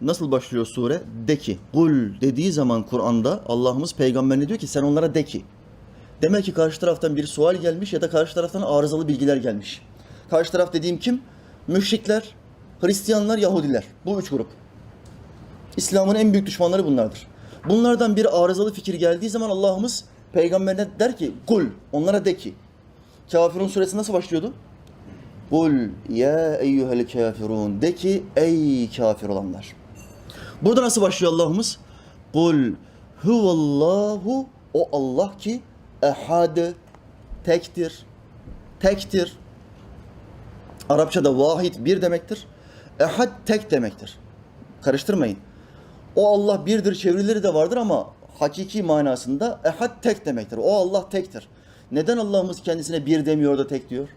nasıl başlıyor sure? De ki. Kul dediği zaman Kur'an'da Allah'ımız peygamberine diyor ki sen onlara de ki. Demek ki karşı taraftan bir sual gelmiş ya da karşı taraftan arızalı bilgiler gelmiş. Karşı taraf dediğim kim? Müşrikler, Hristiyanlar, Yahudiler. Bu üç grup. İslam'ın en büyük düşmanları bunlardır. Bunlardan bir arızalı fikir geldiği zaman Allah'ımız peygamberine der ki kul onlara de ki. Kafirun suresi nasıl başlıyordu? Kul ya eyyuhel kafirun de ki ey kafir olanlar. Burada nasıl başlıyor Allah'ımız? Kul huvallahu o Allah ki ehad tektir. Tektir. Arapçada vahid bir demektir. Ehad tek demektir. Karıştırmayın. O Allah birdir çevirileri de vardır ama hakiki manasında ehad tek demektir. O Allah tektir. Neden Allah'ımız kendisine bir demiyor da tek diyor?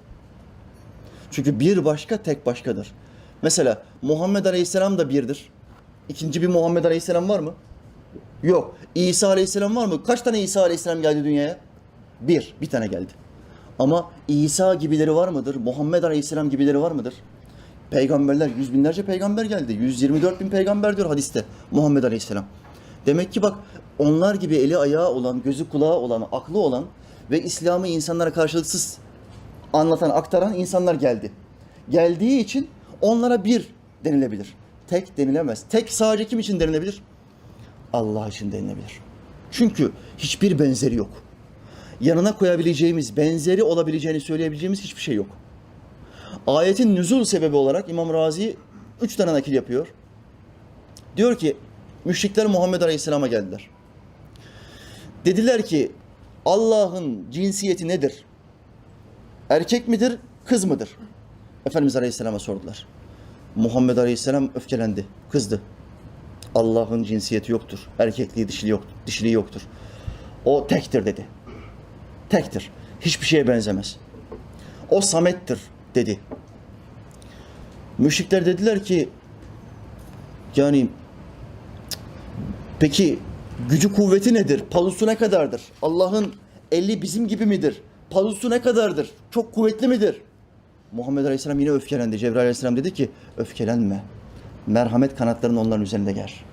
Çünkü bir başka tek başkadır. Mesela Muhammed Aleyhisselam da birdir. İkinci bir Muhammed Aleyhisselam var mı? Yok. İsa Aleyhisselam var mı? Kaç tane İsa Aleyhisselam geldi dünyaya? Bir. Bir tane geldi. Ama İsa gibileri var mıdır? Muhammed Aleyhisselam gibileri var mıdır? Peygamberler, yüz binlerce peygamber geldi. 124 bin peygamber diyor hadiste Muhammed Aleyhisselam. Demek ki bak onlar gibi eli ayağı olan, gözü kulağı olan, aklı olan ve İslam'ı insanlara karşılıksız anlatan, aktaran insanlar geldi. Geldiği için onlara bir denilebilir. Tek denilemez. Tek sadece kim için denilebilir? Allah için denilebilir. Çünkü hiçbir benzeri yok. Yanına koyabileceğimiz, benzeri olabileceğini söyleyebileceğimiz hiçbir şey yok. Ayetin nüzul sebebi olarak İmam Razi üç tane nakil yapıyor. Diyor ki müşrikler Muhammed Aleyhisselam'a geldiler. Dediler ki Allah'ın cinsiyeti nedir? Erkek midir, kız mıdır? Efendimiz Aleyhisselam'a sordular. Muhammed Aleyhisselam öfkelendi, kızdı. Allah'ın cinsiyeti yoktur. Erkekliği, dişiliği yoktur. Dişiliği yoktur. O tektir dedi. Tektir. Hiçbir şeye benzemez. O samettir dedi. Müşrikler dediler ki yani peki gücü kuvveti nedir? Palusu ne kadardır? Allah'ın eli bizim gibi midir? Palusu ne kadardır? Çok kuvvetli midir? Muhammed Aleyhisselam yine öfkelendi. Cebrail Aleyhisselam dedi ki öfkelenme. Merhamet kanatlarını onların üzerinde ger.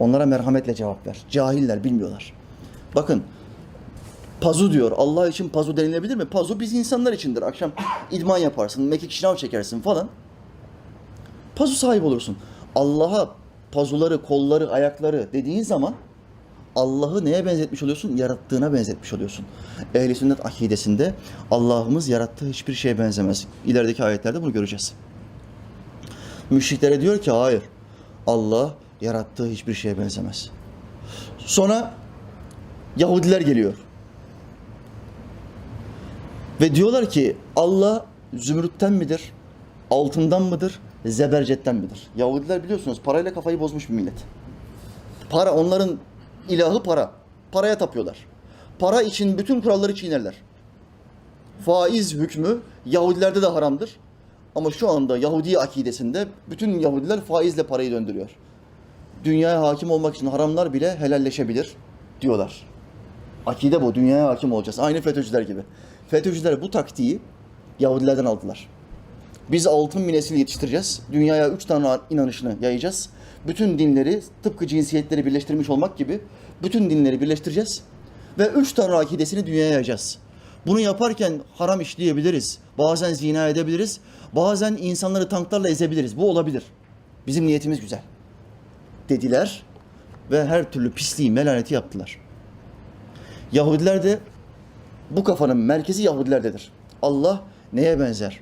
Onlara merhametle cevap ver. Cahiller bilmiyorlar. Bakın Pazu diyor. Allah için pazu denilebilir mi? Pazu biz insanlar içindir. Akşam idman yaparsın, mekik şınav çekersin falan. Pazu sahibi olursun. Allah'a pazuları, kolları, ayakları dediğin zaman Allah'ı neye benzetmiş oluyorsun? Yarattığına benzetmiş oluyorsun. Ehli sünnet akidesinde Allah'ımız yarattığı hiçbir şeye benzemez. İlerideki ayetlerde bunu göreceğiz. Müşriklere diyor ki hayır. Allah yarattığı hiçbir şeye benzemez. Sonra Yahudiler geliyor. Ve diyorlar ki Allah zümrütten midir? Altından mıdır? Zebercetten midir? Yahudiler biliyorsunuz parayla kafayı bozmuş bir millet. Para onların ilahı para. Paraya tapıyorlar. Para için bütün kuralları çiğnerler. Faiz hükmü Yahudilerde de haramdır. Ama şu anda Yahudi akidesinde bütün Yahudiler faizle parayı döndürüyor. Dünyaya hakim olmak için haramlar bile helalleşebilir diyorlar. Akide bu. Dünyaya hakim olacağız. Aynı FETÖ'cüler gibi. FETÖ'cüler bu taktiği Yahudilerden aldılar. Biz altın bir nesil yetiştireceğiz. Dünyaya üç tane inanışını yayacağız. Bütün dinleri tıpkı cinsiyetleri birleştirmiş olmak gibi bütün dinleri birleştireceğiz. Ve üç tane akidesini dünyaya yayacağız. Bunu yaparken haram işleyebiliriz. Bazen zina edebiliriz. Bazen insanları tanklarla ezebiliriz. Bu olabilir. Bizim niyetimiz güzel. Dediler ve her türlü pisliği, melaneti yaptılar. Yahudiler de bu kafanın merkezi Yahudilerdedir. Allah neye benzer?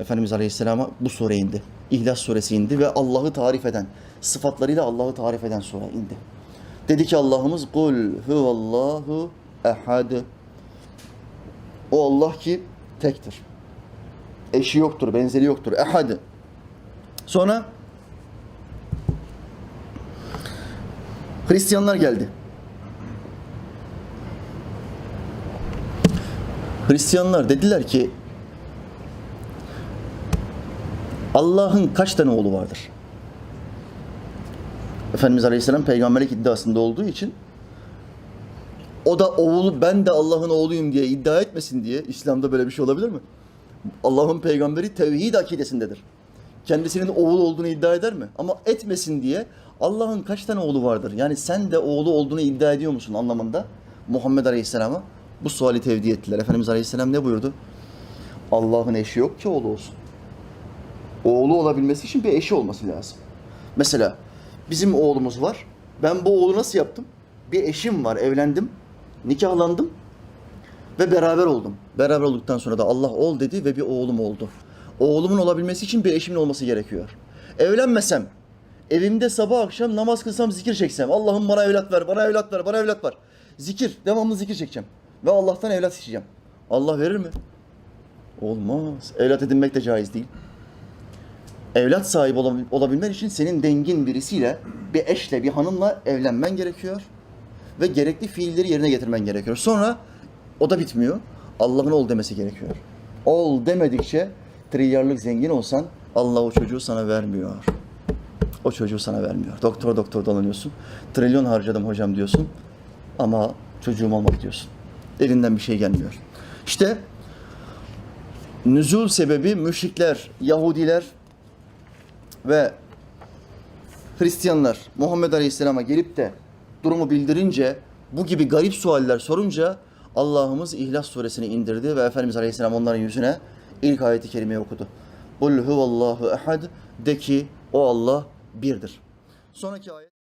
Efendimiz Aleyhisselam'a bu sure indi. İhlas suresi indi ve Allah'ı tarif eden, sıfatlarıyla Allah'ı tarif eden sure indi. Dedi ki Allah'ımız kul huvallahu ehad. O Allah ki tektir. Eşi yoktur, benzeri yoktur. Ehad. Sonra Hristiyanlar geldi. Hristiyanlar dediler ki Allah'ın kaç tane oğlu vardır? Efendimiz Aleyhisselam peygamberlik iddiasında olduğu için o da oğlu ben de Allah'ın oğluyum diye iddia etmesin diye İslam'da böyle bir şey olabilir mi? Allah'ın peygamberi tevhid akidesindedir. kendisinin oğlu olduğunu iddia eder mi? Ama etmesin diye Allah'ın kaç tane oğlu vardır? Yani sen de oğlu olduğunu iddia ediyor musun anlamında Muhammed Aleyhisselam'a bu suali tevdi ettiler. Efendimiz Aleyhisselam ne buyurdu? Allah'ın eşi yok ki oğlu olsun. Oğlu olabilmesi için bir eşi olması lazım. Mesela bizim oğlumuz var. Ben bu oğlu nasıl yaptım? Bir eşim var, evlendim, nikahlandım ve beraber oldum. Beraber olduktan sonra da Allah ol dedi ve bir oğlum oldu. Oğlumun olabilmesi için bir eşimin olması gerekiyor. Evlenmesem, evimde sabah akşam namaz kılsam, zikir çeksem, Allah'ım bana evlat ver, bana evlat ver, bana evlat ver. Zikir, devamlı zikir çekeceğim. Ve Allah'tan evlat isteyeceğim. Allah verir mi? Olmaz. Evlat edinmek de caiz değil. Evlat sahibi olabil- olabilmen için senin dengin birisiyle, bir eşle, bir hanımla evlenmen gerekiyor. Ve gerekli fiilleri yerine getirmen gerekiyor. Sonra o da bitmiyor. Allah'ın ol demesi gerekiyor. Ol demedikçe trilyarlık zengin olsan Allah o çocuğu sana vermiyor. O çocuğu sana vermiyor. Doktor doktor dolanıyorsun. Trilyon harcadım hocam diyorsun. Ama çocuğum olmadı diyorsun. Elinden bir şey gelmiyor. İşte nüzul sebebi müşrikler, Yahudiler ve Hristiyanlar Muhammed Aleyhisselam'a gelip de durumu bildirince bu gibi garip sualler sorunca Allah'ımız İhlas suresini indirdi ve Efendimiz Aleyhisselam onların yüzüne ilk ayeti kerimeyi okudu. Kul huvallahu ehad de ki o Allah birdir. Sonraki ayet